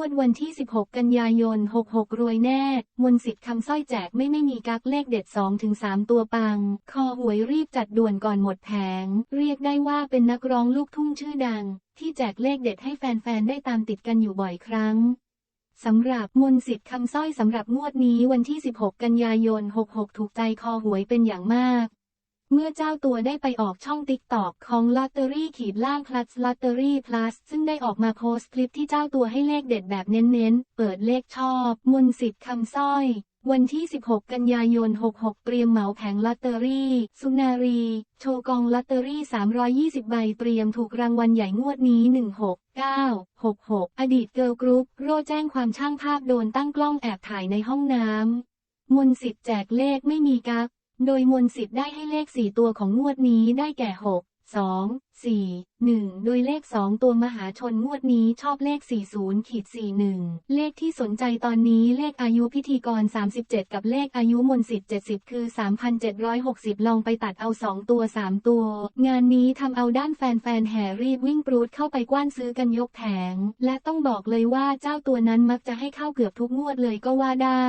วดวันที่ 16 กันยายน 66 รวยแน่ มนสิทธิ์คำสร้อยแจกไม่ไม่มีกักเลขเด็ด 2-3 ตัวปัง คอหวยรีบจัดด่วนก่อนหมดแผง เรียกได้ว่าเป็นนักร้องลูกทุ่งชื่อดัง ที่แจกเลขเด็ดให้แฟนๆ ได้ตามติดกันอยู่บ่อยครั้งสำหรับมนสิทธิ์คำสร้อยสำหรับงวดนี้วันที่ 16 กันยายน 66 ถูกใจคอหวยเป็นอย่างมาก เมื่อเจ้าตัวได้ไปออกช่องติ๊กตอกของลอตเตอรี่ขีดล่าง plus ลอตเตอรี่ plus ซึ่งได้ออกมาโพสต์คลิปที่เจ้าตัวให้เลขเด็ดแบบเน้นๆ เปิดเลขชอบ มนต์สิทธิ์คำสร้อย วันที่ 16 กันยายน 66 เตรียมเหมาแผงลอตเตอรี่ สุนารี โชว์กองลอตเตอรี่ 320 ใบเตรียมถูกรางวัลใหญ่งวดนี้ 16 9 66 อดีตเกิร์ลกรุ๊ปโร่แจ้งความช่างภาพโดนตั้งกล้องแอบถ่ายในห้องน้ำมนต์สิทธิ์แจกเลขไม่มีกัก โดยมนต์สิทธิ์ได้ให้เลข 4 ตัวของงวดนี้ได้แก่ 6 2 4 1 โดยเลข 2 ตัวมหาชนงวดนี้ชอบเลข 40ขีด41 เลขที่สนใจตอนนี้เลขอายุพิธีกร 37 กับเลขอายุมนสิทธิ์ 70 คือ 3,760 ลองไปตัดเอา 2 ตัว 3 ตัว งานนี้ทำเอาด้านแฟนๆแห่รีบวิ่งปรูดเข้าไปกว้านซื้อกันยกแผง และต้องบอกเลยว่าเจ้าตัวนั้นมักจะให้เข้าเกือบทุกงวดเลยก็ว่าได้